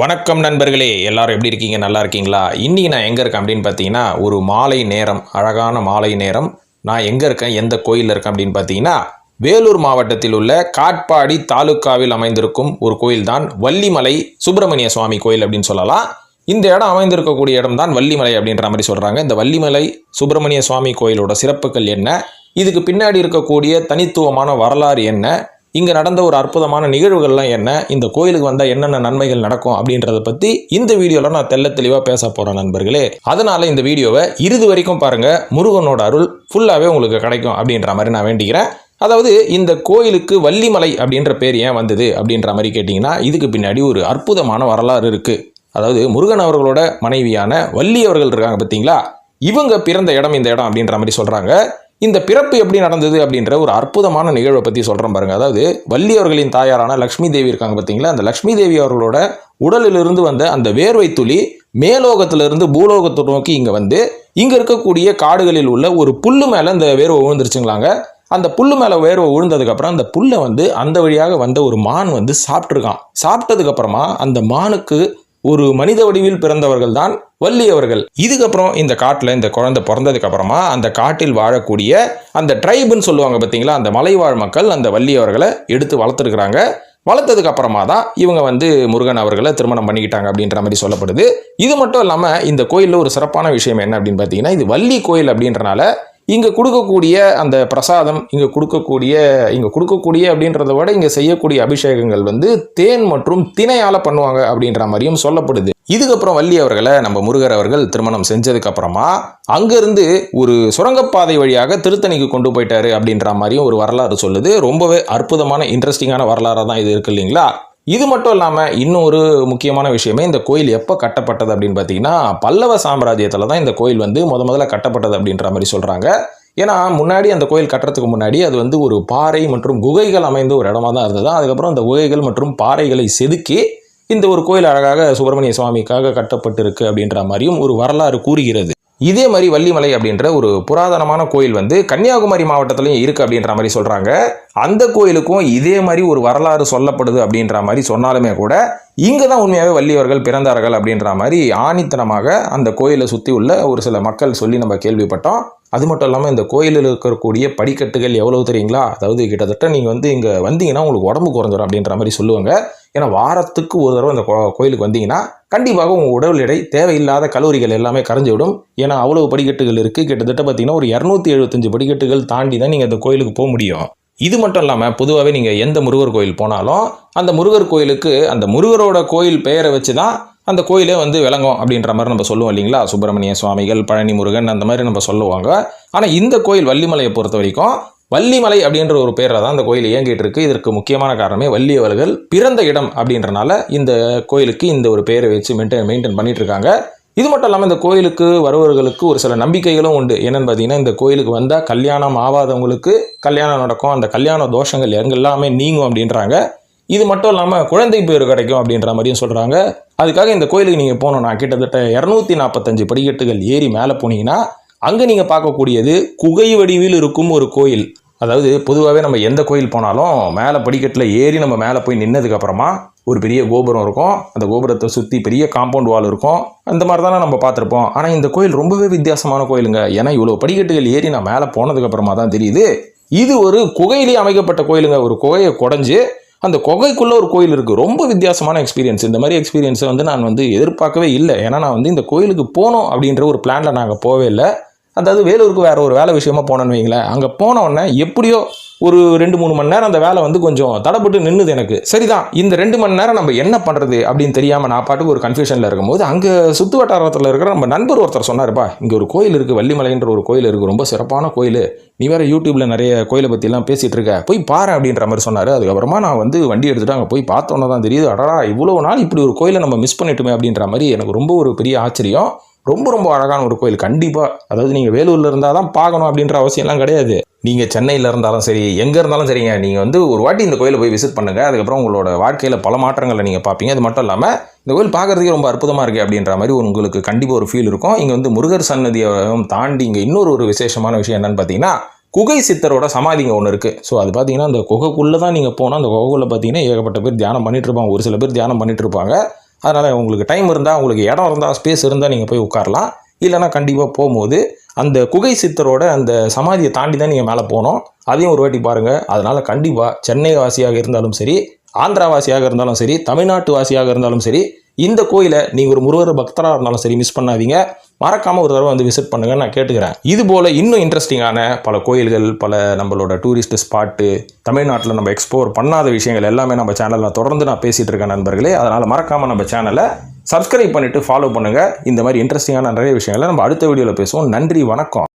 வணக்கம் நண்பர்களே எல்லாரும் எப்படி இருக்கீங்க? நல்லா இருக்கீங்களா? இன்றைக்கி நான் எங்கே இருக்கேன் அப்படின்னு பார்த்தீங்கன்னா ஒரு மாலை நேரம் அழகான மாலை நேரம். நான் எங்கே இருக்கேன்? எந்த கோயிலில் இருக்கேன் அப்படின்னு பார்த்தீங்கன்னா வேலூர் மாவட்டத்தில் உள்ள காட்பாடி தாலுக்காவில் அமைந்திருக்கும் ஒரு கோயில் தான் வள்ளிமலை சுப்பிரமணிய சுவாமி கோயில் அப்படின்னு சொல்லலாம். இந்த இடம் அமைந்திருக்கக்கூடிய இடம் தான் வள்ளிமலை அப்படின்ற மாதிரி சொல்கிறாங்க இந்த வள்ளிமலை சுப்பிரமணிய சுவாமி கோயிலோட சிறப்புகள் என்ன? இதுக்கு பின்னாடி இருக்கக்கூடிய தனித்துவமான வரலாறு என்ன? இங்கே நடந்த ஒரு அற்புதமான நிகழ்வுகள்லாம் என்ன? இந்த கோயிலுக்கு வந்தால் என்னென்ன நன்மைகள் நடக்கும் அப்படின்றத பற்றி இந்த வீடியோவில் நான் தெல்ல தெளிவாக பேச போகிறேன் நண்பர்களே. அதனால் இந்த வீடியோவை இறுதி வரைக்கும் பாருங்கள் முருகனோட அருள் ஃபுல்லாகவே உங்களுக்கு கிடைக்கும் அப்படின்ற மாதிரி நான் வேண்டிக்கிறேன். அதாவது இந்த கோயிலுக்கு வள்ளிமலை அப்படின்ற பேர் ஏன் வந்தது அப்படின்ற மாதிரி கேட்டிங்கன்னா இதுக்கு பின்னாடி ஒரு அற்புதமான வரலாறு இருக்குது அதாவது முருகன் அவர்களோட மனைவியான வள்ளி அவர்கள் இருக்காங்க பார்த்தீங்களா இவங்க பிறந்த இடம் இந்த இடம் அப்படின்ற மாதிரி சொல்கிறாங்க இந்த பிறப்பு எப்படி நடந்தது அப்படின்ற ஒரு அற்புதமான நிகழ்வை பற்றி சொல்கிறேன் பாருங்கள் அதாவது வள்ளி அவர்களின் தாயாரான லக்ஷ்மி தேவி இருக்காங்க பார்த்தீங்களா அந்த லக்ஷ்மி தேவி அவர்களோட உடலிலிருந்து வந்த அந்த வேர்வை துளி மேலோகத்திலிருந்து பூலோகத்தை நோக்கி இங்கே வந்து இங்கே இருக்கக்கூடிய காடுகளில் உள்ள ஒரு புல்லு மேலே இந்த வேர்வை விழுந்துருச்சுங்களாங்க. அந்த புல்லு மேலே வேர்வை விழுந்ததுக்கப்புறம் அந்த புல்லை வந்து அந்த வழியாக வந்த ஒரு மான் வந்து சாப்பிட்ருக்கான் சாப்பிட்டதுக்கப்புறமா அந்த மானுக்கு ஒரு மனித வடிவில் பிறந்தவர்கள் தான் வள்ளி அவர்கள் இதுக்கப்புறம் இந்த காட்டில் இந்த குழந்தை பிறந்ததுக்கு அப்புறமா அந்த காட்டில் வாழக்கூடிய அந்த ட்ரைபுன்னு சொல்லுவாங்க பார்த்தீங்களா அந்த மலைவாழ் மக்கள் அந்த வள்ளி அவர்களை எடுத்து வளர்த்துருக்குறாங்க. வளர்த்ததுக்கு அப்புறமா தான் இவங்க வந்து முருகன் அவர்களை திருமணம் பண்ணிக்கிட்டாங்க அப்படின்ற மாதிரி சொல்லப்படுது. இது மட்டும் இல்லாமல் இந்த கோயிலில் ஒரு சிறப்பான விஷயம் என்ன அப்படின்னு பார்த்தீங்கன்னா இது வள்ளி கோயில் அப்படின்றனால இங்கே கொடுக்கக்கூடிய அந்த பிரசாதம் இங்கே கொடுக்கக்கூடிய இங்கே கொடுக்கக்கூடிய அப்படின்றத விட இங்கே செய்யக்கூடிய அபிஷேகங்கள் வந்து தேன் மற்றும் திணையால் பண்ணுவாங்க அப்படின்ற மாதிரியும் சொல்லப்படுது. இதுக்கப்புறம் வள்ளி அவர்களை நம்ம முருகர் அவர்கள் திருமணம் செஞ்சதுக்கப்புறமா அங்கேருந்து ஒரு சுரங்கப்பாதை வழியாக திருத்தணிக்கு கொண்டு போயிட்டாரு அப்படின்ற மாதிரியும் ஒரு வரலாறு சொல்லுது. ரொம்பவே அற்புதமான இன்ட்ரெஸ்டிங்கான வரலாறாக தான் இது இருக்கு இல்லைங்களா? இது மட்டும் இல்லாமல் இன்னும் ஒரு முக்கியமான விஷயமே இந்த கோயில் எப்போ கட்டப்பட்டது அப்படின்னு பார்த்தீங்கன்னா பல்லவ சாம்ராஜ்யத்தில் தான் இந்த கோயில் வந்து முத முதல்ல கட்டப்பட்டது அப்படின்ற மாதிரி சொல்கிறாங்க ஏன்னா முன்னாடி அந்த கோயில் கட்டுறதுக்கு முன்னாடி அது வந்து ஒரு பாறை மற்றும் குகைகள் அமைந்த ஒரு இடமா தான் இருந்தது. அதுக்கப்புறம் அந்த குகைகள் மற்றும் பாறைகளை செதுக்கி இந்த ஒரு கோயில் அழகாக சுப்பிரமணிய சுவாமிக்காக கட்டப்பட்டிருக்கு அப்படின்ற மாதிரியும் ஒரு வரலாறு கூறுகிறது. இதே மாதிரி வள்ளிமலை அப்படின்ற ஒரு புராதனமான கோயில் வந்து கன்னியாகுமரி மாவட்டத்திலையும் இருக்குது அப்படின்ற மாதிரி சொல்கிறாங்க அந்த கோயிலுக்கும் இதே மாதிரி ஒரு வரலாறு சொல்லப்படுது அப்படின்ற மாதிரி சொன்னாலுமே கூட இங்கே தான் உண்மையாகவே வள்ளியவர்கள் பிறந்தார்கள் அப்படின்ற மாதிரி ஆணித்தனமாக அந்த கோயிலை சுற்றி உள்ள ஒரு சில மக்கள் சொல்லி நம்ம கேள்விப்பட்டோம். அது மட்டும் இல்லாமல் இந்த கோயிலில் இருக்கக்கூடிய படிக்கட்டுகள் எவ்வளவு தெரியுங்களா? அதாவது கிட்டத்தட்ட நீங்கள் வந்து இங்கே வந்தீங்கன்னா உங்களுக்கு உடம்பு குறைஞ்சிடும் அப்படின்ற மாதிரி சொல்லுவாங்க. ஏன்னா வாரத்துக்கு ஒரு தடவை இந்த கோ- கோயிலுக்கு வந்தீங்கன்னா கண்டிப்பாக உங்கள் உடல் எடை தேவையில்லாத கலோரிகள் எல்லாமே கரைஞ்சு விடும் ஏன்னா அவ்வளவு படிக்கட்டுகள் இருக்குது கிட்டத்தட்ட பார்த்தீங்கன்னா ஒரு இரநூத்தி எழுபத்தஞ்சு படிக்கட்டுகள் தாண்டி தான் நீங்கள் அந்த கோயிலுக்கு போக முடியும். இது மட்டும் இல்லாமல் பொதுவாகவே நீங்கள் எந்த முருகர் கோயில் போனாலும் அந்த முருகர் கோயிலுக்கு அந்த முருகரோட கோயில் பெயரை வச்சு தான் அந்த கோயிலே வந்து விளங்கும் அப்படின்ற மாதிரி நம்ம சொல்லுவோம் இல்லைங்களா? சுப்பிரமணிய சுவாமிகள் பழனி முருகன் அந்த மாதிரி நம்ம சொல்லுவாங்க. ஆனால் இந்த கோயில் வள்ளிமலையை பொறுத்த வரைக்கும் வள்ளிமலை அப்படின்ற ஒரு பேரில் தான் அந்த கோயில் இயங்கிட்டு இருக்கு. இதற்கு முக்கியமான காரணமே வள்ளி அவர்கள் பிறந்த இடம் அப்படின்றனால இந்த கோயிலுக்கு இந்த ஒரு பேரை வச்சு மெயின்டைன் மெயின்டைன் பண்ணிட்டு இருக்காங்க. இது மட்டும் இல்லாமல் இந்த கோயிலுக்கு வருபவர்களுக்கு ஒரு சில நம்பிக்கைகளும் உண்டு. என்னென்னு பார்த்தீங்கன்னா இந்த கோயிலுக்கு வந்தால் கல்யாணம் ஆகாதவங்களுக்கு கல்யாணம் நடக்கும். அந்த கல்யாண தோஷங்கள் எங்கெல்லாமே நீங்கும் அப்படின்றாங்க. இது மட்டும் இல்லாமல் குழந்தை பேர் கிடைக்கும் அப்படின்ற மாதிரியும் சொல்கிறாங்க அதுக்காக இந்த கோயிலுக்கு நீங்கள் போகணும்னா கிட்டத்தட்ட இரநூத்தி நாற்பத்தஞ்சு படிக்கட்டுகள் ஏறி மேலே போனீங்கன்னா அங்கே நீங்கள் பார்க்கக்கூடியது குகை வடிவில் இருக்கும் ஒரு கோயில். அதாவது பொதுவாகவே நம்ம எந்த கோயில் போனாலும் மேலே படிக்கட்டில் ஏறி நம்ம மேலே போய் நின்னதுக்கப்புறமா ஒரு பெரிய கோபுரம் இருக்கும். அந்த கோபுரத்தை சுற்றி பெரிய காம்பவுண்ட் வால் இருக்கும். அந்த மாதிரி தானே நம்ம பார்த்துருப்போம். ஆனால் இந்த கோயில் ரொம்பவே வித்தியாசமான கோயிலுங்க. ஏன்னா இவ்வளோ படிக்கட்டுகள் ஏறி நான் மேலே போனதுக்கப்புறமா தான் தெரியுது. இது ஒரு குகையிலேயே அமைக்கப்பட்ட கோயிலுங்க. ஒரு குகையை குடஞ்சு அந்த குகைக்குள்ளே ஒரு கோயில் இருக்குது ரொம்ப வித்தியாசமான எக்ஸ்பீரியன்ஸ் இந்த மாதிரி எக்ஸ்பீரியன்ஸை வந்து நான் வந்து எதிர்பார்க்கவே இல்லை. ஏன்னா நான் வந்து இந்த கோயிலுக்கு போகணும் அப்படின்ற ஒரு பிளானில் நாங்கள் போவே இல்லை. அதாவது வேலூருக்கு வேறு ஒரு வேலை விஷயமா போனேன்னு வைங்களேன். அங்கே போன எப்படியோ ஒரு ரெண்டு மூணு மணி நேரம் அந்த வேலை வந்து கொஞ்சம் தடப்பட்டு நின்றுது எனக்கு. சரிதான் இந்த ரெண்டு மணி நேரம் நம்ம என்ன பண்ணுறது அப்படின்னு தெரியாமல் நான் பாட்டுக்கு ஒரு கன்ஃபியூஷனில் இருக்கும்போது அங்கே சுற்று வட்டாரத்தில் இருக்கிற நம்ம நண்பர் ஒருத்தர் சொன்னார்ப்பா இங்கே ஒரு கோயில் இருக்குது வள்ளிமலைன்ற ஒரு கோயில் இருக்குது ரொம்ப சிறப்பான கோயில். நீ வேறு யூடியூப்பில் நிறைய கோயிலை பற்றிலாம் பேசிகிட்டு இருக்க. போய் பாரு அப்படின்ற மாதிரி சொன்னார். அதுக்கப்புறமா நான் வந்து வண்டி எடுத்துகிட்டு அங்கே போய் பார்த்தோன்னே தான் தெரியுது. அடடா இவ்வளோ நாள் இப்படி ஒரு கோயிலை நம்ம மிஸ் பண்ணிட்டோமே அப்படின்ற மாதிரி எனக்கு ரொம்ப ஒரு பெரிய ஆச்சரியம். ரொம்ப ரொம்ப அழகான ஒரு கோயில். கண்டிப்பாக அதாவது நீங்கள் வேலூரில் இருந்தால் தான் பார்க்கணும் அப்படின்ற அவசியம்லாம் கிடையாது. நீங்கள் சென்னையில் இருந்தாலும் சரி எங்கே இருந்தாலும் சரிங்க. நீங்கள் வந்து ஒரு வாட்டி இந்த கோயிலை போய் விசிட் பண்ணுங்கள் அதுக்கப்புறம் உங்களோட வாழ்க்கையில் பல மாற்றங்களை நீங்கள் பார்ப்பீங்க. அது மட்டும் இல்லாமல் இந்த கோயில் பார்க்குறதுக்கே ரொம்ப அற்புதமாக இருக்குது அப்படின்ற மாதிரி ஒரு உங்களுக்கு கண்டிப்பாக ஒரு ஃபீல் இருக்கும். இங்கே வந்து முருகர் சன்னதியும் தாண்டி இங்கே இன்னொரு ஒரு விசேஷமான விஷயம் என்னென்னு பார்த்தீங்கன்னா குகை சித்தரோட சமாதிங்க ஒன்று இருக்குது ஸோ அது பார்த்தீங்கன்னா அந்த குகைக்குள்ளே தான் நீங்கள் போனால் அந்த குகைக்குள்ளே பார்த்தீங்கன்னா ஏகப்பட்ட பேர் தியானம் பண்ணிட்டு இருப்பாங்க. ஒரு சில பேர் தியானம் பண்ணிட்டு இருப்பாங்க. அதனால் உங்களுக்கு டைம் இருந்தால் உங்களுக்கு இடம் இருந்தால் ஸ்பேஸ் இருந்தால் நீங்கள் போய் உட்காரலாம். இல்லைனா கண்டிப்பாக போகும்போது அந்த குகை சித்தரோட அந்த சமாதியை தாண்டி தான் நீங்கள் மேலே போகணும். அதையும் ஒரு வாட்டி பாருங்கள் அதனால் கண்டிப்பாக சென்னை வாசியாக இருந்தாலும் சரி ஆந்திரா வாசியாக இருந்தாலும் சரி தமிழ்நாட்டு வாசியாக இருந்தாலும் சரி இந்த கோயிலை நீங்கள் ஒரு முருகர் பக்தராக இருந்தாலும் சரி மிஸ் பண்ணாதீங்க. மறக்காமல் ஒரு தடவை வந்து விசிட் பண்ணுங்க நான் கேட்டுக்கிறேன். இது போல் இன்னும் இன்ட்ரெஸ்டிங்கான பல கோயில்கள் பல நம்மளோட டூரிஸ்ட் ஸ்பாட்டு தமிழ்நாட்டில் நம்ம எக்ஸ்ப்ளோர் பண்ணாத விஷயங்கள் எல்லாமே நம்ம சேனலில் தொடர்ந்து நான் பேசிகிட்டு இருக்கேன் நண்பர்களே. அதனால் மறக்காமல் நம்ம சேனலை சப்ஸ்கிரைப் பண்ணிவிட்டு ஃபாலோ பண்ணுங்கள் இந்த மாதிரி இன்ட்ரெஸ்டிங்கான நிறைய விஷயங்களை நம்ம அடுத்த வீடியோவில் பேசுவோம். நன்றி வணக்கம்.